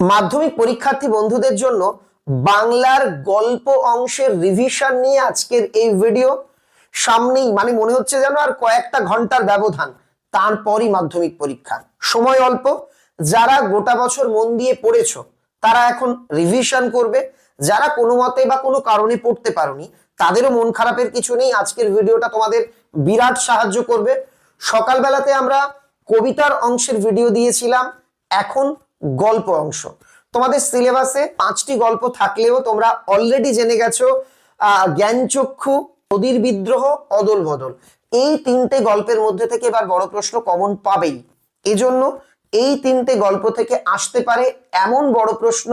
মাধ্যমিক পরীক্ষার্থী বন্ধুদের জন্য বাংলার গল্প অংশের রিভিশন নিয়ে আজকের এই ভিডিও সামনেই মানে মনে হচ্ছে যেন আর কয়েকটা ঘণ্টার ব্যবধান। তারপরই মাধ্যমিক পরীক্ষা। সময় অল্প। যারা গোটা বছর মন দিয়ে পড়েছ, তারা এখন রিভিশন করবে। যারা কোনো মতে বা কোনো কারণে পড়তে পারোনি, তাদেরও মন খারাপের কিছু নেই। আজকের ভিডিওটা তোমাদের বিরাট সাহায্য করবে। সকালবেলাতে আমরা কবিতার অংশের ভিডিও দিয়েছিলাম। এখন গল্প অংশ। তোমাদের সিলেবাসে পাঁচটি গল্প থাকলেও তোমরা অলরেডি জেনে গেছো জ্ঞানচক্ষু, নদীর বিদ্রোহ অদল বদল এই তিনটে গল্পের মধ্যে থেকে এবার বড় প্রশ্ন কমন পাবেই। এজন্য এই তিনটে গল্প থেকে আসতে পারে এমন বড় প্রশ্ন,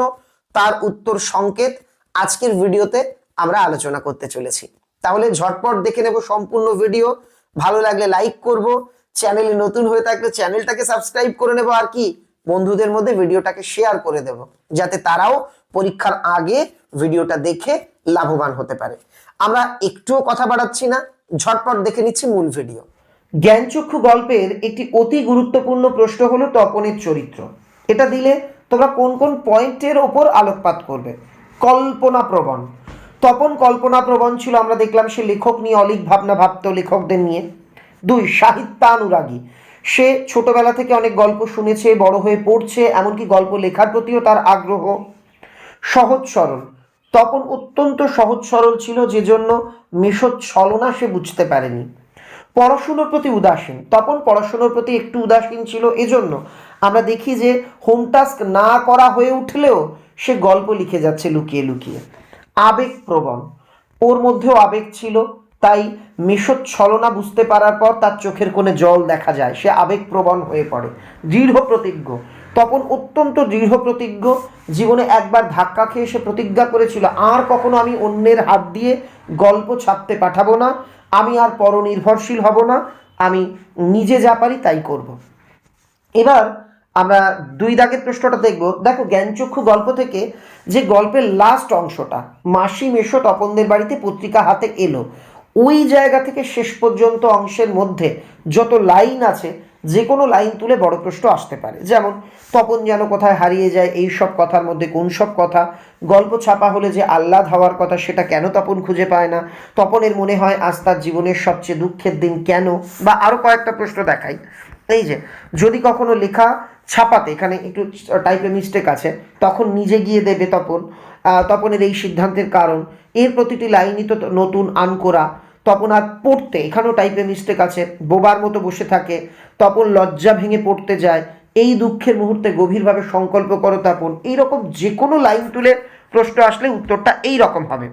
তার উত্তর সংকেত আজকের ভিডিওতে আমরা আলোচনা করতে চলেছি। তাহলে ঝটপট দেখে নেব সম্পূর্ণ ভিডিও। ভালো লাগলে লাইক করব। চ্যানেলে নতুন হয়ে থাকলে চ্যানেলটাকে সাবস্ক্রাইব করে নেব। আর কি? বন্ধুদের মধ্যে ভিডিওটাকে শেয়ার করে দেব, যাতে তারাও পরীক্ষার আগে ভিডিওটা দেখে লাভবান হতে পারে। আমরা একটুও কথা বাড়াচ্ছি না, ঝটপট দেখে নিচ্ছি মূল ভিডিও জ্ঞানচক্ষু গল্পের একটি অতি গুরুত্বপূর্ণ প্রশ্ন হলো তপনের চরিত্র। এটা দিলে তোমরা কোন কোন পয়েন্টের ওপর আলোকপাত করবে। কল্পনা প্রবণ। তপন কল্পনা প্রবণ ছিল, আমরা দেখলাম সে লেখক নিয়ে অলিক ভাবনা ভাবত লেখকদের নিয়ে। দুই, সাহিত্যানুরাগী। সে ছোটবেলা থেকে অনেক গল্প শুনেছে, বড় হয়ে পড়ছে, এমনকি গল্প লেখার প্রতিও তার আগ্রহ। সহজ সরল। তপন অত্যন্ত সহজ সরল ছিল যে জন্য মেষদ ছলনা সে বুঝতে পারেনি। পড়াশুনোর প্রতি উদাসীন। তপন পড়াশুনোর প্রতি একটু উদাসীন ছিল। এজন্য আমরা দেখি যে হোম টাস্ক না করা হয়ে উঠলেও সে গল্প লিখে যাচ্ছে লুকিয়ে লুকিয়ে। আবেগপ্রবণ। ওর মধ্যেও আবেগ ছিল। তাই মেষদ ছলনা বুঝতে পারার পর তার চোখের কোণে জল দেখা যায়। সে আবেগপ্রবণ হয়ে পড়ে। দৃঢ় প্রতিজ্ঞ। তখন অত্যন্ত দৃঢ় প্রতিজ্ঞ। জীবনে একবার ধাক্কা খেয়ে সে প্রতিজ্ঞা করেছিল, আর কখনো আমি অন্যের হাত দিয়ে গল্প ছাপতে পাঠাবো না। আমি আর পরনির্ভরশীল হব না। আমি নিজে যা পারি তাই করব। এবার আমরা দুই দাগের প্রশ্নটা দেখব। দেখো, জ্ঞানচক্ষু গল্প থেকে যে গল্পের লাস্ট অংশটা, মাসি মেশো তপনদের বাড়িতে পত্রিকা হাতে এলো। ওই জায়গা থেকে শেষ পর্যন্ত অংশের মধ্যে যত লাইন আছে যে কোনো লাইন তুলে বড় প্রশ্ন আসতে পারে। যেমন, তপন যেন কোথায় হারিয়ে যায়, এই সব কথার মধ্যে কোন সব কথা? গল্প ছাপা হলে যে আহ্লাদ হওয়ার কথা, সেটা কেন তপন খুঁজে পায় না? তপনের মনে হয়, আজ তার জীবনের সবচেয়ে দুঃখের দিন কেন? বা আরও কয়েকটা প্রশ্ন দেখাই। এই যে, যদি কখনো লেখা ছাপাতে, এখানে একটু টাইপের মিস্টেক আছে, তখন নিজে গিয়ে দেবে তপন। তপনের এই সিদ্ধান্তের কারণ, এর প্রতিটি লাইনই তো নতুন আনকোরা। তপন আর পড়তে, এখানেও টাইপের মিস্টেক আছে, বোবার মতো বসে থাকে, তপন লজ্জা ভেঙে পড়তে যায়, এই দুঃখের মুহূর্তে গভীরভাবে সংকল্প করো তপন। এইরকম যে কোনো লাইন তুলে প্রশ্ন আসলে উত্তরটা এই রকম হবে।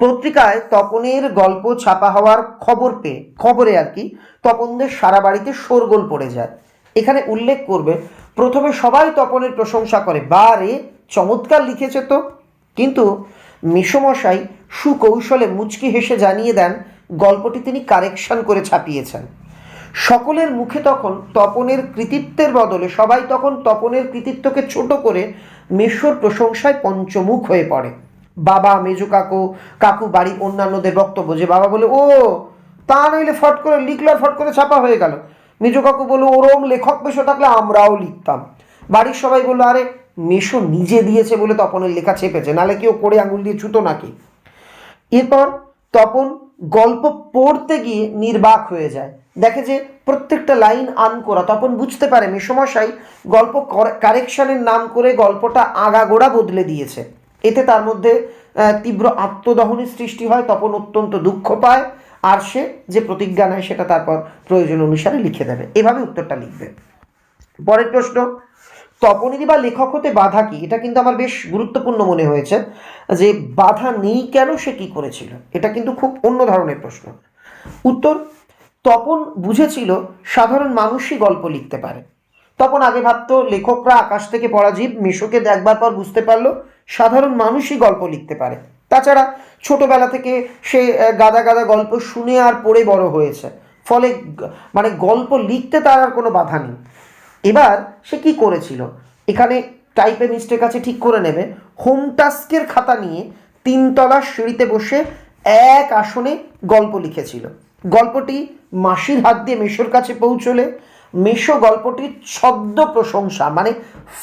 পত্রিকায় তপনের গল্প ছাপা হওয়ার খবর পেয়ে, খবরে আর কি, তপনদের সারা বাড়িতে শোরগোল পড়ে যায়। এখানে উল্লেখ করবে, প্রথমে সবাই তপনের প্রশংসা করে বা রে, চমৎকার লিখেছে তো। কিন্তু মেসমশাই সুকৌশলে মুচকি হেসে জানিয়ে দেন, গল্পটি তিনি কারেকশন করে ছাপিয়েছেন। সকলের মুখে তখন তপনের কৃতিত্বের বদলে সবাই তখন তপনের কৃতিত্বকে ছোট করে মেশোর প্রশংসায় পঞ্চমুখ হয়ে পড়ে। বাবা, মেজো কাকু কাকু বাড়ি অন্যান্যদের বক্তব্য যে বাবা বলে, ও, তা নইলে ফট করে লিখলে আর ফট করে ছাপা হয়ে গেল। মেজো কাকু বলল, ওরম লেখক বেশ থাকলে আমরাও লিখতাম। বাড়ির সবাই বলল, আরে মেশো নিজে দিয়েছে বলে তপনের লেখা চেপেছে। নালে কেউ করে আঙুল দিয়ে ছুতো নাকি? এরপর তপন গল্প পড়তে গিয়ে নির্বাক হয়ে যায়। দেখে যে প্রত্যেকটা লাইন আন করা তপন বুঝতে পারে মেসমশাই গল্প কারেকশনের নাম করে গল্পটা আগাগোড়া বদলে দিয়েছে। এতে তার মধ্যে তীব্র আত্মদহনের সৃষ্টি হয়। তপন অত্যন্ত দুঃখ পায় আর সে যে প্রতিজ্ঞা নেয় সেটা তারপর প্রয়োজন অনুসারে লিখে দেবে। এভাবে উত্তরটা লিখবে। পরের প্রশ্ন তপনিধি বা লেখক হতে বাধা কি? এটা কিন্তু আমার বেশ গুরুত্বপূর্ণ মনে হয়েছে যে বাধা নেই কেন সে কি করেছিল? এটা কিন্তু খুব অন্য ধরনের প্রশ্ন। উত্তর, তপন বুঝেছিল সাধারণ মানুষই গল্প লিখতে পারে। তপন আগে ভাবতো, লেখকরা আকাশ থেকে পড়া জীব, মেশোকে দেখবার পর বুঝতে পারল সাধারণ মানুষই গল্প লিখতে পারে। তাছাড়া ছোটবেলা থেকে সে গাদা গাদা গল্প শুনে আর পড়ে বড় হয়েছে। ফলে মানে গল্প লিখতে তার আর কোনো বাধা নেই। এবার সে কি করেছিল? এখানে টাইপে মিস্টেক আছে, ঠিক করে নেবে। হোম টাস্কের খাতা নিয়ে তিনতলার সিঁড়িতে বসে এক আসনে গল্প লিখেছিল। গল্পটি মাসির হাত দিয়ে মেশোর কাছে পৌঁছলে মেশো গল্পটির ছদ্ম প্রশংসা মানে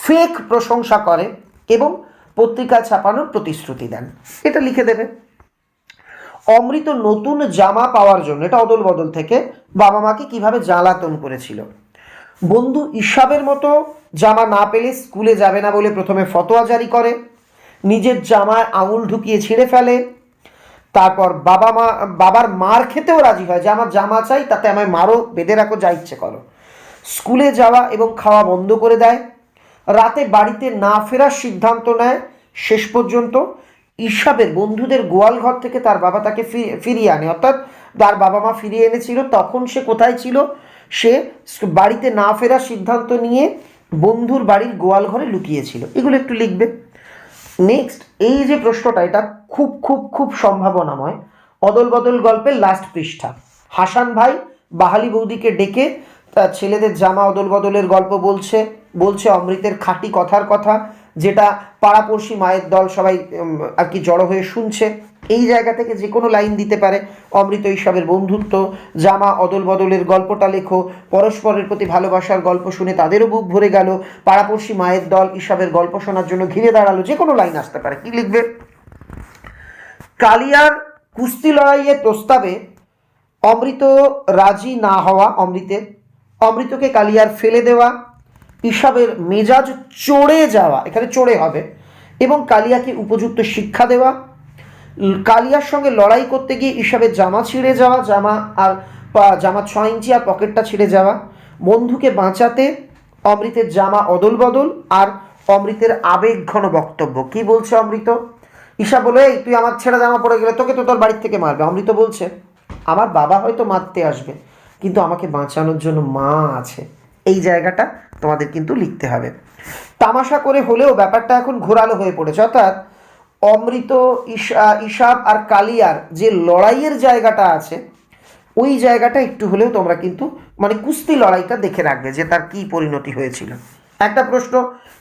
ফেক প্রশংসা করে এবং পত্রিকা ছাপানোর প্রতিশ্রুতি দেন। এটা লিখে দেবে। অমৃত নতুন জামা পাওয়ার জন্য, এটা অদল বদল থেকে বাবা মাকে কীভাবে জ্বালাতন করেছিল? বন্ধু ইসাবের মতো জামা না পেলে স্কুলে যাবে না বলে প্রথমে ফতোয়া জারি করে, নিজের জামায় আঙুল ঢুকিয়ে ছিঁড়ে ফেলে, তারপর বাবা মা, বাবার মার খেতেও রাজি হয় যে আমার জামা চাই, তাতে আমায় মারো, বেঁধে রাখো, যা ইচ্ছে করো। স্কুলে যাওয়া এবং খাওয়া বন্ধ করে দেয়। রাতে বাড়িতে না ফেরার সিদ্ধান্ত নেয় শেষ পর্যন্ত ইসাবের বন্ধুদের গোয়াল ঘর থেকে তার বাবা তাকে ফিরিয়ে আনে। অর্থাৎ তার বাবা মা ফিরিয়ে এনেছিল, তখন সে কোথায় ছিল সে বাড়িতে না ফেরার সিদ্ধান্ত নিয়ে বন্ধুর বাড়ির গোয়াল ঘরে লুকিয়েছিল। এগুলো একটু লিখবে। নেক্সট এই যে প্রশ্নটা, এটা খুব খুব খুব সম্ভাবনাময়। অদল বদল গল্পের লাস্ট পৃষ্ঠা। হাসান ভাই বাহালি বৌদিকে ডেকে তার ছেলেদের জামা অদল বদলের গল্প বলছে বলছে অমৃতের খাঁটি কথার কথা, যেটা পাড়াপড়শি মায়ের দল সবাই আর কি জড়ো হয়ে শুনছে। এই জায়গা থেকে যে কোনো লাইন দিতে পারে। অমৃত হিসাবের বন্ধুত্ব, জামা অদল বদলের গল্পটা লেখো, পরস্পরের প্রতি ভালোবাসার গল্প শুনে তাদেরও বুক ভরে গেল, পাড়াপড়শি মায়ের দল ঈশাবের গল্প শোনার জন্য ঘিরে দাঁড়াল, যে কোনো লাইন আসতে পারে। কি লিখবে? কালিয়ার কুস্তি লড়াইয়ের প্রস্তাবে অমৃত রাজি না হওয়া অমৃতের, অমৃতকে কালিয়ার ফেলে দেওয়া ঈশাবের মেজাজ চড়ে যাওয়া, এখানে চড়ে হবে, এবং কালিয়াকে উপযুক্ত শিক্ষা দেওয়া কালিয়ার সঙ্গে লড়াই করতে গিয়ে ঈশাবের জামা ছিঁড়ে যাওয়া, জামা আর জামা ছ ইঞ্চি আর পকেটটা ছিঁড়ে যাওয়া। বন্ধুকে বাঁচাতে অমৃতের জামা অদল বদল আর অমৃতের আবেগঘন বক্তব্য। কি বলছে অমৃত? ঈশা বলে, এই, তুই আমার ছেঁড়া জামা পড়ে গেলে তোকে তো তোর বাড়ির থেকে মারবে। অমৃত বলছে, আমার বাবা হয়তো মারতে আসবে, কিন্তু আমাকে বাঁচানোর জন্য মা আছে। এই জায়গাটা তোমাদের কিন্তু লিখতে হবে। তামাশা করে হলেও ব্যাপারটা এখন ঘোরালো হয়ে পড়েছে, অর্থাৎ অমৃত ইসাব আর কালিয়ার যে লড়াইয়ের জায়গাটা আছে, ওই জায়গাটা একটু হলেও তোমরা কিন্তু মানে কুস্তি লড়াইটা দেখে রাখবে যে তার কি পরিণতি হয়েছিল। একটা প্রশ্ন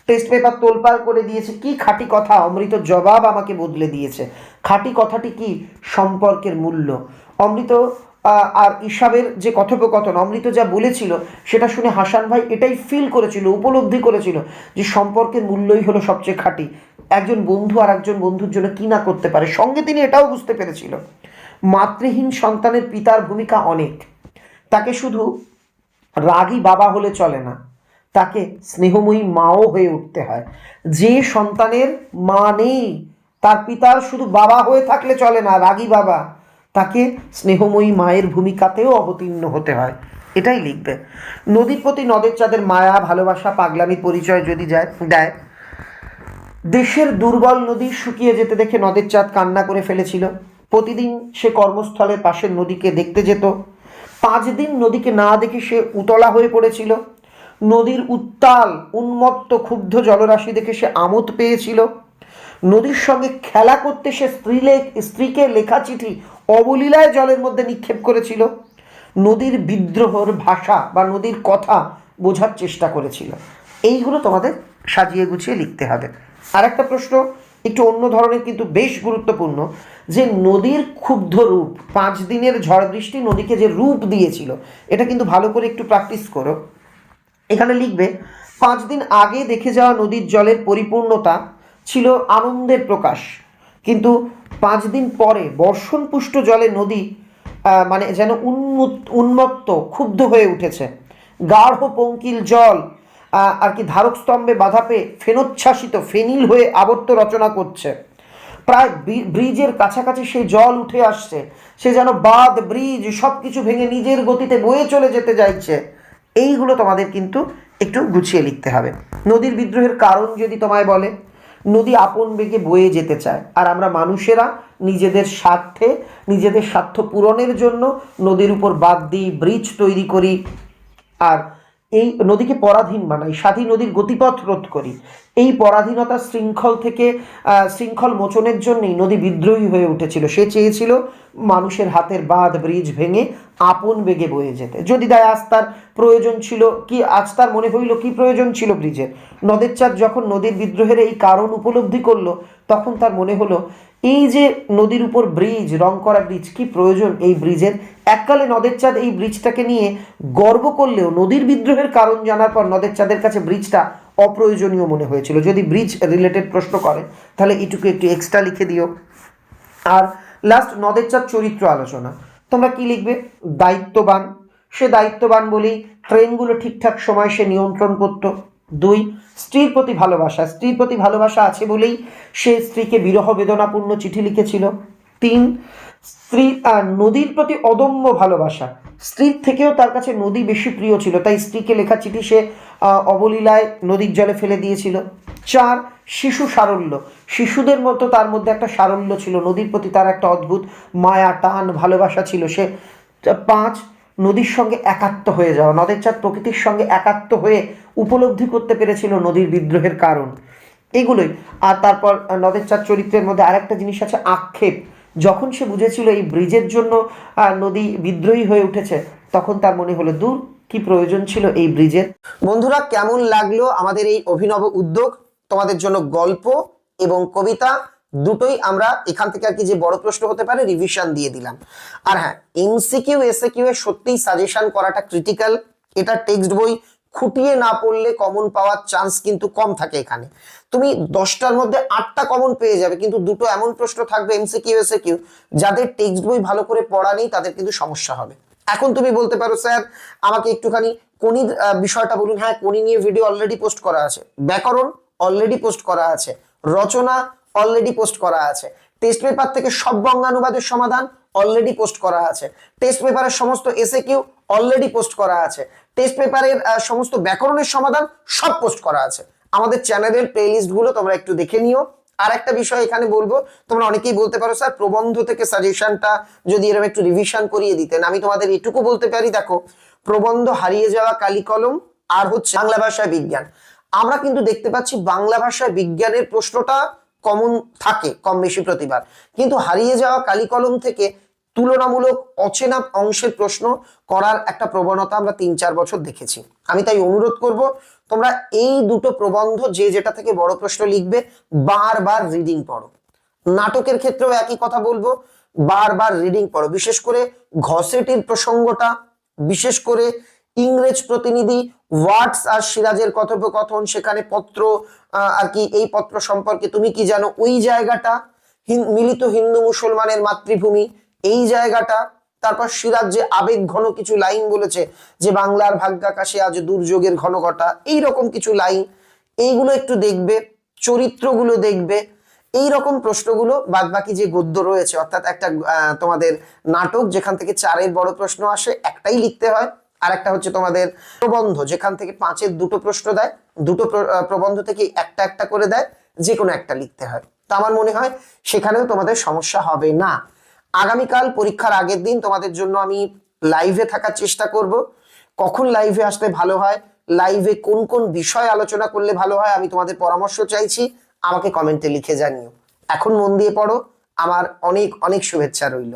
টেস্ট পেপার তোলপাল করে দিয়েছে, কি খাঁটি কথা? অমৃত জবাব আমাকে বদলে দিয়েছে। খাঁটি কথাটি কি? সম্পর্কের মূল্য। অমৃত আর ইসাবের যে কথোপকথন, অমৃত যা বলেছিল, সেটা শুনে হাসান ভাই এটাই ফিল করেছিল, উপলব্ধি করেছিল যে সম্পর্কের মূল্যই হলো সবচেয়ে খাঁটি। একজন বন্ধু আর একজন বন্ধুর জন্য কি না করতে পারে? সঙ্গে তিনি এটাও বুঝতে পেরেছিল। মাতৃহীন সন্তানের পিতার ভূমিকা অনেক। তাকে শুধু রাগী বাবা হলে চলে না, তাকে স্নেহময়ী মাও হয়ে উঠতে হয়। যে সন্তানের মা নেই, তার পিতার শুধু বাবা হয়ে থাকলে চলে না, রাগী বাবা। তাকে স্নেহময়ী মায়ের ভূমিকাতেও অবতীর্ণ হতে হয়। এটাই লিখবে। নদীর প্রতি নদের চাঁদের মায়া, ভালোবাসা পাগলামির পরিচয় যদি যায়, দেয়, দেশের দুর্বল নদী শুকিয়ে যেতে দেখে নদের চাঁদ কান্না করে ফেলেছিল। প্রতিদিন সে কর্মস্থলের পাশের নদীকে দেখতে যেত। পাঁচ দিন নদীকে না দেখে সে উতলা হয়ে পড়েছিল। নদীর উত্তাল, উন্মত্ত, ক্ষুব্ধ জলরাশি দেখে সে আমোদ পেয়েছিল। নদীর সঙ্গে খেলা করতে সে স্ত্রী স্ত্রীকে লেখা চিঠি অবলীলায় জলের মধ্যে নিক্ষেপ করেছিল। নদীর বিদ্রোহর ভাষা বা নদীর কথা বোঝার চেষ্টা করেছিল। এইগুলো তোমাদের সাজিয়ে গুছিয়ে লিখতে হবে। আর একটা প্রশ্ন, একটু অন্য ধরনের কিন্তু বেশ গুরুত্বপূর্ণ, যে নদীর ক্ষুব্ধ রূপ, পাঁচ দিনের ঝড় বৃষ্টি নদীকে যে রূপ দিয়েছিল, এটা কিন্তু ভালো করে একটু প্র্যাকটিস করো। এখানে লিখবে, পাঁচ দিন আগে দেখে যাওয়া নদীর জলের পরিপূর্ণতা ছিল আনন্দের প্রকাশ। কিন্তু পাঁচ দিন পরে বর্ষণপুষ্ট জলে নদী মানে যেন উন্মুত, উন্মত্ত, ক্ষুব্ধ হয়ে উঠেছে। গাঢ় পঙ্কিল জল আর কি ধারক স্তম্ভে বাধা পেয়ে ফেনোচ্ছ্বাসিত, ফেনিল হয়ে আবর্ত রচনা করছে। প্রায় ব্রি- ব্রিজের কাছাকাছি সেই জল উঠে আসছে। সে যেন বাঁধ, ব্রিজ সব কিছু ভেঙে নিজের গতিতে বয়ে চলে যেতে চাইছে। এইগুলো তোমাদের কিন্তু একটু গুছিয়ে লিখতে হবে। নদীর বিদ্রোহের কারণ যদি তোমায় বলে নদী আপন বেগে বয়ে যেতে চায়। আর আমরা মানুষেরা নিজেদের স্বার্থে, নিজেদের স্বার্থ পূরণের জন্য নদীর উপর বাদ দিই ব্রিজ তৈরি করি। আর এই নদীকে পরাধীন বানাই, স্বাধীন নদীর গতিপথ রোধ করি। এই পরাধীনতা শৃঙ্খল থেকে শৃঙ্খল মোচনের জন্যই নদী বিদ্রোহী হয়ে উঠেছিল। সে চেয়েছিল মানুষের হাতের বাঁধ, ব্রিজ ভেঙে আপন বেগে বয়ে যেতে। যদি দেয় আজ তার প্রয়োজন ছিল, কি আজ তার মনে হইল কি প্রয়োজন ছিল ব্রিজের? নদের চাঁদ যখন নদীর বিদ্রোহের এই কারণ উপলব্ধি করল, তখন তার মনে হলো এই যে নদীর উপর ব্রিজ রং করা ব্রিজ কি প্রয়োজন এই ব্রিজের এককালে নদের চাঁদ এই ব্রিজটাকে নিয়ে গর্ব করলেও নদীর বিদ্রোহের কারণ জানার পর নদের চাঁদের কাছে ব্রিজটা অপ্রয়োজনীয় মনে হয়েছিল। যদি ব্রিজ রিলেটেড প্রশ্ন করে, তাহলে এটুকু একটু এক্সট্রা লিখে দিও। আর লাস্ট নদের চাঁদ চরিত্র আলোচনা। তোমরা কি লিখবে? দায়িত্ববান। সে দায়িত্ববান বলেই ট্রেনগুলো ঠিকঠাক সময় সে নিয়ন্ত্রণ করত। দুই, স্ত্রীর প্রতি ভালোবাসা। স্ত্রীর প্রতি ভালোবাসা আছে বলেই সে স্ত্রীকে বিরহ বেদনাপূর্ণ চিঠি লিখেছিল। তিন, স্ত্রী নদীর প্রতি অদম্য ভালোবাসা। স্ত্রীর থেকেও তার কাছে নদী বেশি প্রিয় ছিল, তাই স্ত্রীকে লেখা চিঠি সে অবলীলায় নদীর জলে ফেলে দিয়েছিল। চার, শিশু সারল্য। শিশুদের মতো তার মধ্যে একটা সারল্য ছিল। নদীর প্রতি তার একটা অদ্ভুত মায়া, টান, ভালোবাসা ছিল সে। পাঁচ নদীর সঙ্গে একাত্ম হয়ে যাওয়া। নদের চাঁদ প্রকৃতির সঙ্গে একাত্ম হয়ে উপলব্ধি করতে পেরেছিল নদীর বিদ্রোহের কারণ। এগুলোই। আর তারপর নদের চাঁদ চরিত্রের মধ্যে আরেকটা জিনিস আছে, আক্ষেপ। যখন সে বুঝেছিল এই ব্রিজের জন্য নদী বিদ্রোহী হয়ে উঠেছে, তখন তার মনে হলো, দূর, কি প্রয়োজন ছিল এই ব্রিজের? বন্ধুরা, কেমন লাগল আমাদের এই অভিনব উদ্যোগ? তোমাদের জন্য গল্প এবং কবিতা দুটোই আমরা এখান থেকে আর কি যে বড় প্রশ্ন হতে পারে রিভিশন দিয়ে দিলাম। আর হ্যাঁ এমসিকিউ এসএকিউ এর সত্যিই সাজেশন করাটা ক্রিটিক্যাল এটা টেক্সট বই, খুঁটিয়ে না পড়লে কমন পাওয়ার চান্স কিন্তু কম থাকে এখানে। তুমি দশটার মধ্যে আটটা কমন পেয়ে যাবে, কিন্তু দুটো এমন প্রশ্ন থাকবে এমসিকিউ এসএকিউ যাদের টেক্সট বই ভালো করে পড়া নেই, তাদের কিন্তু সমস্যা হবে। এখন তুমি বলতে পারো, স্যার, আমাকে একটুখানি কোনির বিষয়টা বলুন। হ্যাঁ কোনি নিয়ে ভিডিও অলরেডি পোস্ট করা আছে। ব্যাকরণ অলরেডি পোস্ট করা আছে। রচনা অলরেডি পোস্ট করা আছে। টেস্ট পেপার থেকে সব বঙ্গানুবাদের সমাধান অলরেডি পোস্ট করা আছে। টেস্ট পেপারের সমস্ত এসে কিউ অলরেডি পোস্ট করা আছে। টেস্ট পেপারের সমস্ত ব্যাকরণের সমাধান সব পোস্ট করা আছে। আমাদের চ্যানেলের প্লেলিস্টগুলো তোমরা একটু দেখে নিও। আর একটা বিষয় এখানে বলব, তোমরা অনেকেই বলতে পারো, স্যার, প্রবন্ধ থেকে সাজেশনটা যদি এরকম একটু রিভিশন করিয়ে দিতেন, আমি তোমাদের এটুকু বলতে পারি, দেখো, প্রবন্ধ হারিয়ে যাওয়া কালি কলম আর হচ্ছে বাংলা ভাষায় বিজ্ঞান। আমরা কিন্তু দেখতে পাচ্ছি বাংলা ভাষায় বিজ্ঞানের প্রশ্নটা কমন থাকে, কম বেশি প্রতিবার কিন্তু হারিয়ে যাওয়া কালিকলম থেকে তুলনামূলক অচেনা অংশের প্রশ্ন করার একটা প্রবণতা আমরা তিন চার বছর দেখেছি। আমি তাই অনুরোধ করব, তোমরা এই দুটো প্রবন্ধ যে যেটা থেকে বড় প্রশ্ন লিখবে, বারবার রিডিং পড়ো। নাটকের ক্ষেত্রেও একই কথা বলব, বারবার রিডিং পড়ো। বিশেষ করে ঘসেটির প্রসঙ্গটা, বিশেষ করে ইংরেজ প্রতিনিধি ওয়াটস আর সিরাজের কথোপকথন, সেখানে পত্র আর কি এই পত্র সম্পর্কে তুমি কি জানো? ওই জায়গাটা মিলিত হিন্দু মুসলমানের মাতৃভূমি। এই জায়গাটা, তারপর সিরাজ যে আবেগ ঘন কিছু লাইন বলেছে যে বাংলার ভাগ্যাকাশে আজ দুর্যোগের ঘন ঘটা এইরকম কিছু লাইন। এইগুলো একটু দেখবে, চরিত্রগুলো দেখবে। এই রকম প্রশ্নগুলো বাদ বাকি যে গদ্য রয়েছে, অর্থাৎ একটা তোমাদের নাটক যেখান থেকে চারের বড় প্রশ্ন আসে, একটাই লিখতে হয়। আর একটা হচ্ছে তোমাদের প্রবন্ধ, যেখান থেকে পাঁচের দুটো প্রশ্ন দেয়, দুটো প্রবন্ধ থেকে একটা একটা করে দেয় যে কোনো একটা লিখতে হয়। তা আমার মনে হয় সেখানেও তোমাদের সমস্যা হবে না। আগামীকাল পরীক্ষার আগের দিন তোমাদের জন্য আমি লাইভে থাকার চেষ্টা করব। কখন লাইভে আসলে ভালো হয় লাইভে কোন কোন বিষয় আলোচনা করলে ভালো হয়, আমি তোমাদের পরামর্শ চাইছি, আমাকে কমেন্টে লিখে জানিও। এখন মন দিয়ে পড়ো, আমার অনেক অনেক শুভেচ্ছা রইল।